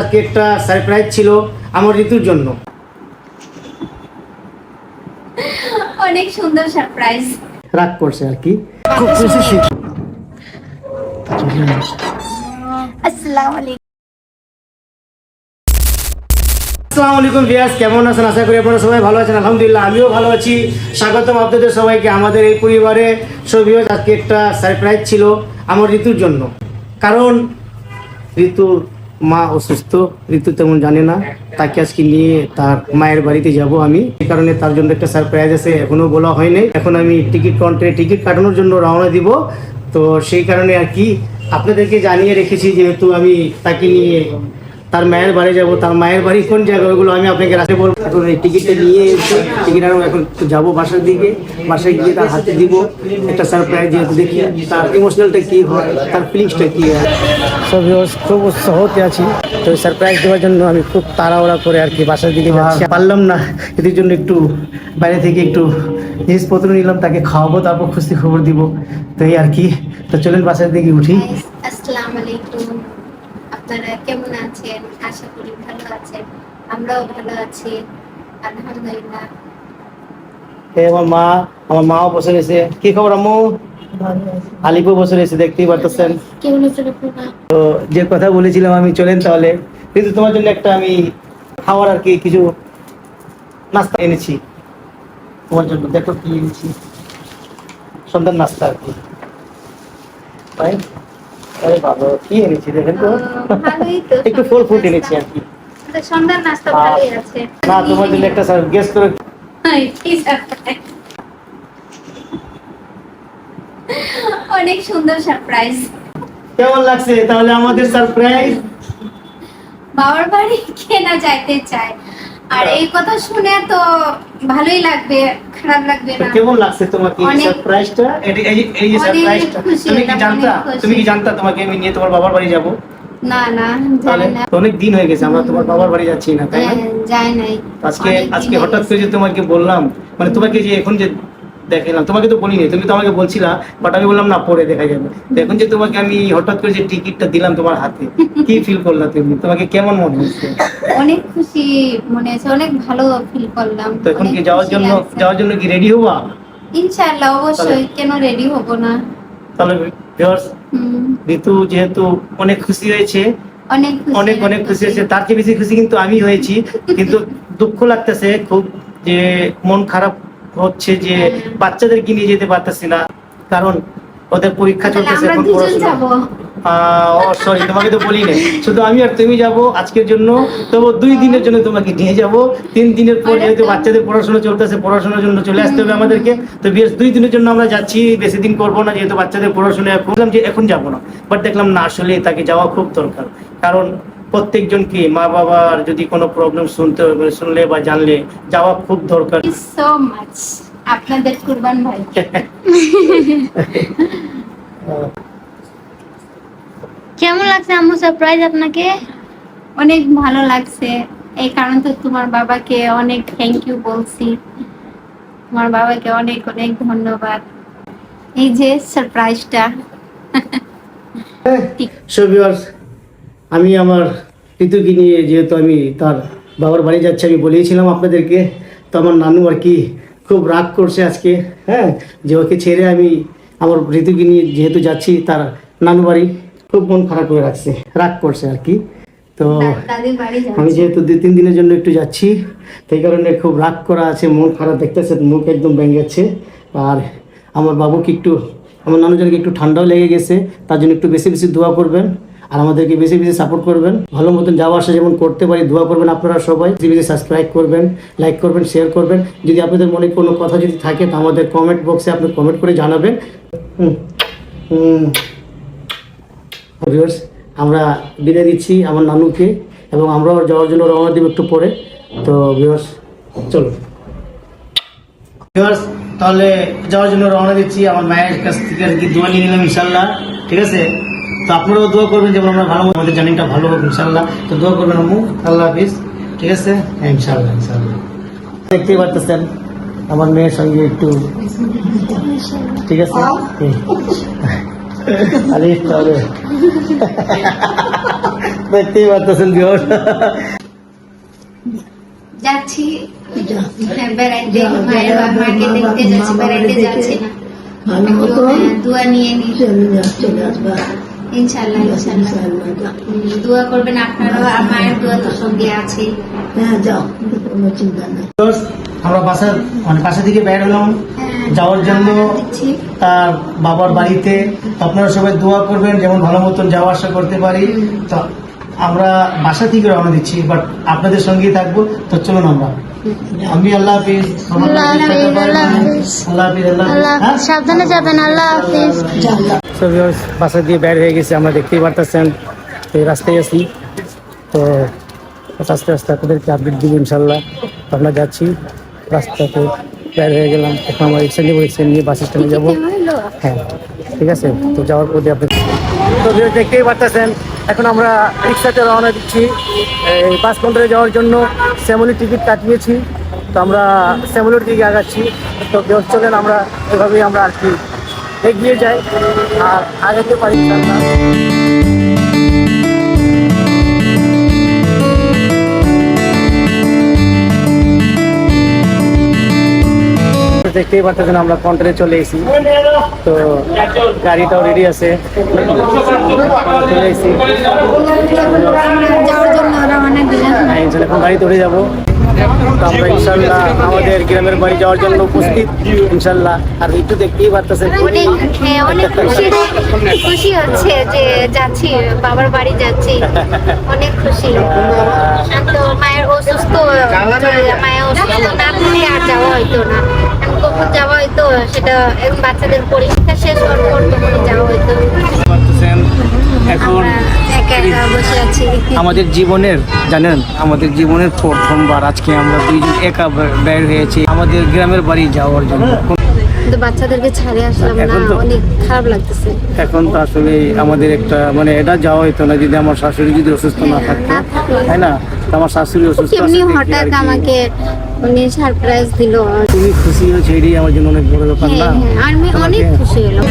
আজকে একটা সারপ্রাইজ ছিল আমার ঋতুর জন্য। অনেক সুন্দর সারপ্রাইজ রাগ করছে আর কি। খুব খুশি আসসালামু আলাইকুম আসসালামু আলাইকুম ভিয়াস কেমন আছেন? আশা করি আপনারা সবাই ভালো আছেন। আলহামদুলিল্লাহ আমিও ভালো আছি। স্বাগতম আপনাদের সবাইকে আমাদের এই পরিবারে। সবই আজকে একটা সারপ্রাইজ ছিল আমার ঋতুর জন্য। কারণ ঋতুর মা অসুস্থ, ঋতু তেমন জানে না। তাকে আজকে নিয়ে তার মায়ের বাড়িতে যাব আমি। এই কারণে তার জন্য একটা সারপ্রাইজ আছে, এখনও বলা হয়নি এখন আমি টিকিট কাউন্টারে টিকিট কাটানোর জন্য রওনা দিব। তো সেই কারণে আর কি, আপনাদেরকে জানিয়ে রেখেছি যেহেতু আমি তাকে নিয়ে তার মায়ের বাড়ি যাব তার মায়ের বাড়ি কোন জায়গা ওগুলো আমি আপনাকে রাতে বলব। এখন এই টিকিটটা নিয়ে এসে টিকিট আরও এখন যাব বাসার দিকে। বাসায় গিয়ে তার হাতে দিব একটা সারপ্রাইজ যেহেতু দেখি। তার ইমোশনালটা কী হয় তার ফিলিংসটা কী হয়। সব খুব উৎসাহতে আছি। তো সারপ্রাইজ দেওয়ার জন্য আমি খুব তাড়াহুড়া করে আর কি বাসার দিকে যাচ্ছি। পারলাম না। এদের জন্য একটু বাইরে থেকে একটু জিনিসপত্র নিলাম তাকে খাওয়াবো তারপর খুশি খবর দিব। তো এই আর কি। তো চলেন বাসার দিকে উঠি। আসসালামু আলাইকুম। আপনারা কেমন আছেন? আশা করি ভালো আছেন। আমরাও ভালো আছি। আলহামদুলিল্লাহ। এই আমার মা আমার মাও বসে রয়েছে। কি খবর আম্মু? আলিপু বসে রয়েছে দেখতেই পারতেছেন। কেমন আছেন আপনারা তো যে কথা বলেছিলাম আমি চলেন তাহলে। কিন্তু তোমার জন্য একটা আমি খাওয়ার আর কি কিছু নাস্তা এনেছি। তোমার জন্য দেখো কি এনেছি। সন্ধ্যার নাস্তা আর কি। তাই? আরে বাবা কি এনেছি দেখেন তো? ও, ভালোই তো একটু ফল ফ্রুট এনেছি আর কি। সন্ধ্যার নাস্তা ভালোই আছে। না তোমার জন্য একটা গেস করে। হাই, কি surprise? অনেক সুন্দর সারপ্রাইজ কেমন লাগছে? তাহলে আমাদের সারপ্রাইজ বাবার বাড়ি কে না যাইতে চায়। আর এই কথা শুনে তো ভালোই লাগবে খারাপ লাগবে না। কেমন লাগছে তোমাকে এই সারপ্রাইজটা এই- এই এই যে সারপ্রাইজটা তুমি কি জানতা? তুমি কি জানতা তোমাকে আমি নিয়ে তোমার বাবার বাড়ি যাব? না না জানি না। অনেক দিন হয়ে গেছে আমরা তোমার বাবার বাড়ি যাচ্ছি না তাই না? হ্যাঁ, নাই। আজকে আজকে হঠাৎ করে যে তোমাকে বললাম মানে তোমাকে যে এখন যে দেখালাম তোমাকে তো বলিনি তুমি তো আমাকে বলছিলা বাট আমি বললাম না পরে দেখা যাবে। এখন যে তোমাকে আমি হঠাৎ করে যে টিকিটটা দিলাম তোমার হাতে কি ফিল করলা তুমি? তোমাকে কেমন মনে হচ্ছে? অনেক খুশি মনে হচ্ছে অনেক ভালো ফিল করলাম তো এখন কি যাওয়ার জন্য যাওয়ার জন্য কি রেডি হবা? ইনশাআল্লাহ অবশ্যই কেন রেডি হব না? তাহলে হুম, ঋতু যেহেতু অনেক খুশি হয়েছে অনেক অনেক অনেক খুশি হয়েছে তার চেয়ে বেশি খুশি কিন্তু আমি হয়েছি কিন্তু দুঃখ লাগতেছে খুব যে মন খারাপ হচ্ছে যে। বাচ্চাদেরকে নিয়ে যেতে পারতেছি না কারণ ওদের পরীক্ষা চলতেছে এখন পড়াশোনা। সরি তোমাকে তো বলি নাই। শুধু আমি আর তুমি যাব আজকের জন্য তবু দুই দিনের জন্য তোমাকে নিয়ে যাব। তিন দিনের পর যেহেতু বাচ্চাদের পড়াশোনা চলতেছে পড়াশোনার জন্য চলে আসতে হবে আমাদেরকে। তো বেশ দুই দিনের জন্য আমরা যাচ্ছি বেশি দিন করব না যেহেতু বাচ্চাদের পড়াশোনা বললাম যে এখন যাব না। বাট দেখলাম না আসলে তাকে যাওয়া খুব দরকার। কারণ প্রত্যেকজনকে মা বাবার যদি কোনো প্রবলেম শুনতে হবে শুনলে বা জানলে যাওয়া খুব দরকার। সো মাচ আপনাদের কুরবান ভাই। কেমন লাগছে আম্মু সারপ্রাইজ আপনাকে? অনেক ভালো লাগছে। এই কারণ তো তোমার বাবাকে অনেক থ্যাংক ইউ বলছি। তোমার বাবাকে অনেক অনেক ধন্যবাদ। এই যে সারপ্রাইজটা সো ভিউয়ার্স আমি আমার ঋতুকে নিয়ে যেহেতু আমি তার বাবার বাড়ি যাচ্ছি আমি বলেইছিলাম আপনাদেরকে। তো আমার নানু আর কি খুব রাগ করছে আজকে হ্যাঁ? যে ওকে ছেড়ে আমি আমার ঋতুকে নিয়ে যেহেতু যাচ্ছি তার নানু বাড়ি খুব মন খারাপ করে রাখছে রাগ করছে আর কি। তো আমি যেহেতু দুই তিন দিনের জন্য একটু যাচ্ছি সেই কারণে খুব রাগ করা আছে মন খারাপ দেখতেছে মুখ একদম ভেঙেছে আর আমার বাবুকে একটু আমার নানুজনকে একটু ঠান্ডাও লেগে গেছে তার জন্য একটু বেশি বেশি দোয়া করবেন। আর আমাদেরকে বেশি বেশি সাপোর্ট করবেন। ভালো মতন যাওয়া আসা যেমন করতে পারি, দোয়া করবেন আপনারা সবাই। বেশি বেশি সাবস্ক্রাইব করবেন লাইক করবেন শেয়ার করবেন। যদি আপনাদের মনে কোনো কথা যদি থাকে, তা আমাদের কমেন্ট বক্সে আপনি কমেন্ট করে জানাবেন। হুম আমরা বিদায় দিচ্ছি আমার নানুকে এবং আমরাও যাওয়ার জন্য রওনা দেব একটু পরে। তো ভিউয়ার্স চলো ভিউয়ার্স তাহলে যাওয়ার জন্য রওনা দিচ্ছি। আমার মায়ের কাছ থেকে আর কি দোয়া নিয়ে নিলাম ইনশাল্লাহ ঠিক আছে? তো আপনারাও দোয়া করবেন যেমন আমরা ভালো আমাদের জার্নিটা ভালো হোক ইনশাল্লাহ তো দোয়া করবেন আম্মু। আল্লাহ হাফিজ। ঠিক আছে? হ্যাঁ ইনশাল্লাহ ইনশাল্লাহ দেখতেই পারতেছেন আমার মেয়ের সঙ্গে একটু ঠিক আছে? আলিফ তাহলে। দেখতেই পারতেছেন বিহর যাচ্ছি। হ্যাঁ, বেড়াইতে মায়ের বা- দেখতে যাচ্ছি বেড়াইতে না। হ্যাঁ, দোয়া নিয়ে নি। চলে আসবা ইনশাল্লাহ ইনশাল্লাহ দোয়া করবেন আপনারাও আর দোয়া তো সঙ্গে আছে। হ্যাঁ যাও কোনো চিন্তা নেই। আমরা বাসা মানে বাসা থেকে বের হলাম। হ্যাঁ, যাওয়ার জন্য দিচ্ছি। তার বাবার বাড়িতে। আপনারা সবাই দোয়া করবেন যেমন ভালো মতন যাওয়া আসা করতে পারি। তো আমরা বাসা থেকে রওনা দিচ্ছি বাট আপনাদের সঙ্গেই থাকব। তো চলুন আমরা। আমি আল্লাহ হাফিজ আল্লাহ হাফিজ? সাবধানে যাবেন আল্লাহ বাসা দিয়ে বের হয়ে গেছি আমরা দেখতেই পারতেছেন তো এই রাস্তায় আছি। তো আস্তে আস্তে আপনাদেরকে আপডেট দিব ইনশাল্লাহ আমরা যাচ্ছি রাস্তাতে বের হয়ে গেলাম। এখন আমরা রিক্সা নিয়ে রিক্সা নিয়ে বাস স্ট্যান্ডে যাব। হ্যাঁ ঠিক আছে? তো যাওয়ার পরে আপনি তো দেখতেই পারতেছেন, এখন আমরা রিক্সাতে রওনা দিচ্ছি। এই বাস কাউন্টারে যাওয়ার জন্য শ্যামলির টিকিট কাটিয়েছি, তো আমরা শ্যামলির দিকে আগাচ্ছি। তো চলেন আমরা, এভাবেই আমরা আর কি এগিয়ে যাই। আর আগাতে পারি ইনশাল্লাহ দেখতেই পারতেছেন আমরা কাউন্টারে চলে এসেছি। তো গাড়িটাও রেডি আছে। চলে এসেছি। হ্যাঁ, এখন গাড়িতে উঠে যাব। তো আমরা ইনশাল্লাহ আমাদের গ্রামের বাড়ি যাওয়ার জন্য উপস্থিত। ইনশাল্লাহ আর একটু দেখতেই পারতেছেন। অনেক হ্যাঁ অনেক খুশি খুশি হচ্ছে যে যাচ্ছি বাবার বাড়ি যাচ্ছি। অনেক খুশি। তো মায়ের অসুস্থ। মায়ের অসুস্থ না থাকলে আর যাওয়া হইতো না। কখন যাওয়া হইতো সেটা এখন বাচ্চাদের পরীক্ষা শেষ হওয়ার পর যাওয়া হইতো। এখন আমাদের জীবনের জানেন আমাদের জীবনের প্রথমবার আজকে আমরা দুইজন একা বের হয়েছি। আমাদের গ্রামের বাড়ি যাওয়ার জন্য। কিন্তু বাচ্চাদেরকে ছাড়ে আসলাম না অনেক খারাপ লাগতেছে। এখন তো আসলে আমাদের একটা মানে এটা যাওয়া হতো না যদি আমার শাশুড়ি যদি অসুস্থ না থাকতো। তাই না? আমার শাশুড়ি অসুস্থ হঠাৎ আমাকে উনি সারপ্রাইজ দিল। তুমি খুশি হয়েছে এটাই আমার জন্য অনেক বড় ব্যাপার না? হ্যাঁ হ্যাঁ আমি অনেক খুশি হলাম।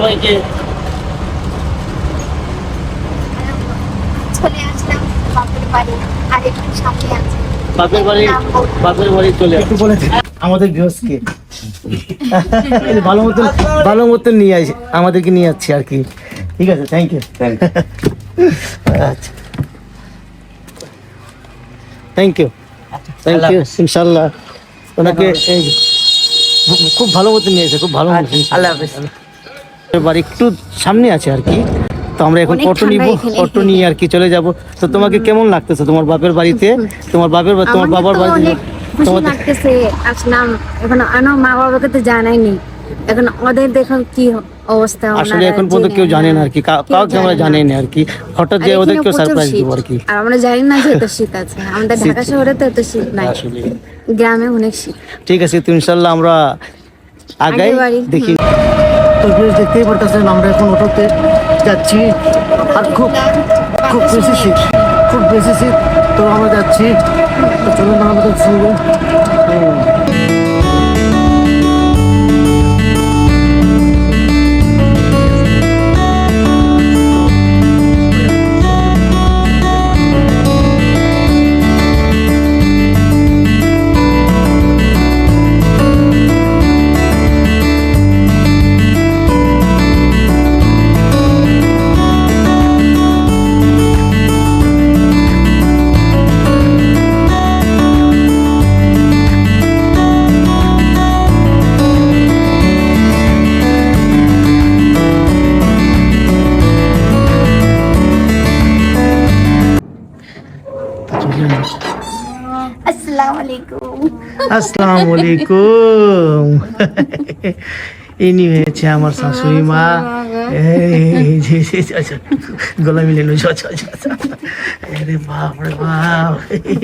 সবাইকে। চলে আসলাম বাপের বাড়ি আর একটু সামনে আছে। বাপের বাড়ি বাপের বাড়ি চলে একটু বলে আমাদের গৃহস্থকে। ভালো মতন ভালো মতন নিয়ে আসি আমাদেরকে নিয়ে যাচ্ছি আর কি। ঠিক আছে থ্যাংক ইউ আচ্ছা। থ্যাংক ইউ থ্যাংক ইউ ইনশাল্লাহ ওনাকে এই খুব ভালো মতন নিয়েছে খুব ভালো আল্লাহ হাফেজ। বাড়ি একটু সামনে আছে আর কি। তো আমরা এখন অটো নিব অটো নিয়ে আর কি চলে যাব। তো তোমাকে কেমন লাগতেছে তোমার বাপের বাড়িতে? তোমার বাপের তোমার বাবার বাড়িতে খুশি লাগতেছে আসলাম। এখন আনো মা বাবাকে তো জানাইনি। এখন ওদের দেখো কি অবস্থা আসলে এখন পর্যন্ত কেউ জানে না। আর কি কাউকে আমরা জানে না। আর কি। হঠাৎ যে সারপ্রাইজ দিব আর কি। আর আমরা জানি না যে এত শীত আছে। আমাদের ঢাকা শহরে তো এত শীত নাই। গ্রামে অনেক শীত। ঠিক আছে তো আমরা আগাই দেখি। তো বেশ দেখতেই পারতেছেন, আমরা এখন অটোতে যাচ্ছি। আর খুব খুব বেশি শীত, খুব বেশি শীত। তো আমরা যাচ্ছি। তো চলুন, আমাদের সঙ্গে আসসালামু আলাইকুম ইনি হয়েছে আমার শাশুড়ি মা। আচ্ছা, গলা মিলে নো আচ্ছা আচ্ছা আরে বাপ রে বাপ।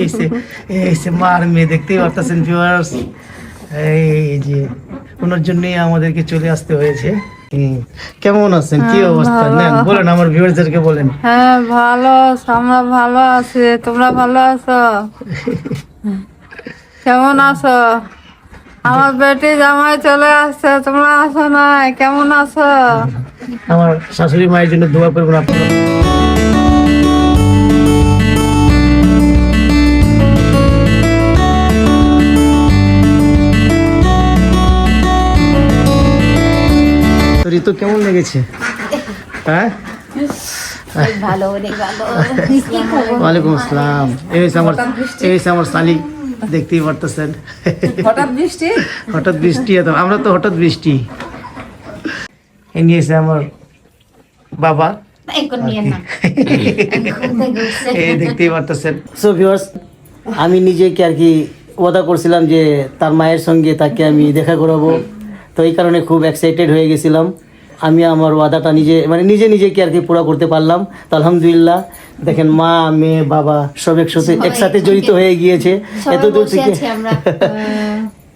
এসে এসে মার মেয়ে দেখতেই পারতেছেন ভিউয়ার্স এই যে ওনার জন্যই আমাদেরকে চলে আসতে হয়েছে। হুম। কেমন আছেন? কি অবস্থা? নেন বলেন আমার ভিউয়ার্সদেরকে বলেন। হ্যাঁ ভালো আমরা ভালো আছি। তোমরা ভালো আছো? কেমন আছো? আমার বেটি জামাই চলে আসছে তোমরা আসো না কেমন আছো? আমার শাশুড়ি মায়ের জন্য দোয়া করবেন আপনারা। ঋতু কেমন লেগেছে? হ্যাঁ? ভালো অনেক ভালো ওয়ালাইকুম আসসালাম। এই আমার এই আমার শালিক দেখতেই পারতেছেন। হঠাৎ বৃষ্টি? হঠাৎ বৃষ্টি এত আমরা তো হঠাৎ বৃষ্টি। এসে আমার বাবা। এখন নিয়ে না। এই দেখতেই পারতেছেন। সো ভিউয়ার্স আমি নিজেকে আর কি ওয়াদা করছিলাম যে তার মায়ের সঙ্গে তাকে আমি দেখা করাবো। তো এই কারণে খুব এক্সাইটেড হয়ে গেছিলাম। আমি আমার ওয়াদাটা নিজে মানে নিজে নিজেকে আর কি পুরো করতে পারলাম। তো আলহামদুলিল্লাহ দেখেন মা মেয়ে বাবা সব একসাথে একসাথে জড়িত হয়ে গিয়েছে। এত দূর থেকে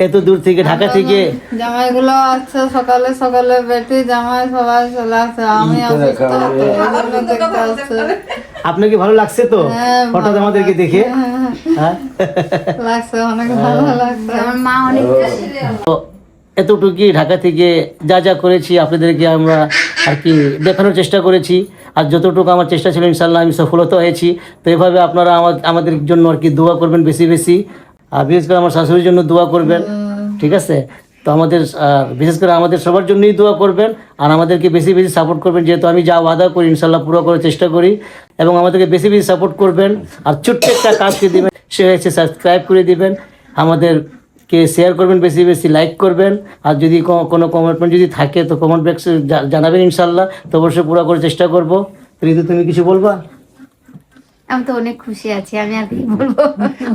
এত দূর থেকে ঢাকা থেকে জামাইগুলো আসছে সকালে সকালে বেটি জামাই সবাই চলে আমি আসছে আপনাকে ভালো লাগছে তো? হ্যাঁ, হঠাৎ আমাদেরকে দেখে? হ্যাঁ লাগছে অনেক ভালো লাগছে। আমার মা অনেক তো এতটুকুই ঢাকা থেকে যা যা করেছি আপনাদেরকে আমরা আর কি দেখানোর চেষ্টা করেছি। আর যতটুকু আমার চেষ্টা ছিল ইনশাল্লাহ আমি সফলতা হয়েছি। তো এভাবে আপনারা আমার, আমাদের জন্য আর কি দোয়া করবেন বেশি বেশি। আর বিশেষ করে আমার শাশুড়ির জন্য দোয়া করবেন, ঠিক আছে? তো আমাদের বিশেষ করে আমাদের সবার জন্যই দোয়া করবেন। আর আমাদেরকে বেশি বেশি সাপোর্ট করবেন, যেহেতু আমি যা ওয়াদা করি ইনশাল্লাহ পুরো করার চেষ্টা করি। এবং আমাদেরকে বেশি বেশি সাপোর্ট করবেন। আর ছোট্ট একটা কাজকে দিবেন, সে হচ্ছে সাবস্ক্রাইব করে দিবেন। আমাদের কে শেয়ার করবেন বেশি বেশি লাইক করবেন। আর যদি কোনো কমেন্টমেন্ট যদি থাকে তো কমেন্ট বক্সে জানাবেন ইনশাল্লাহ। তো অবশ্যই পুরো করার চেষ্টা করব। ঋতু তুমি কিছু বলবা? আমি তো অনেক খুশি আছি আমি আর কি বলব?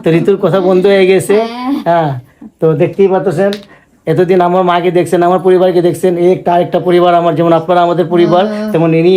তো ঋতুর কথা বন্ধ হয়ে গেছে। হ্যাঁ। তো দেখতেই পাচ্ছেন এতদিন আমার মাকে দেখছেন আমার পরিবারকে দেখছেন একটা আরেকটা পরিবার আমার যেমন আপনারা আমাদের পরিবার তেমন ইনি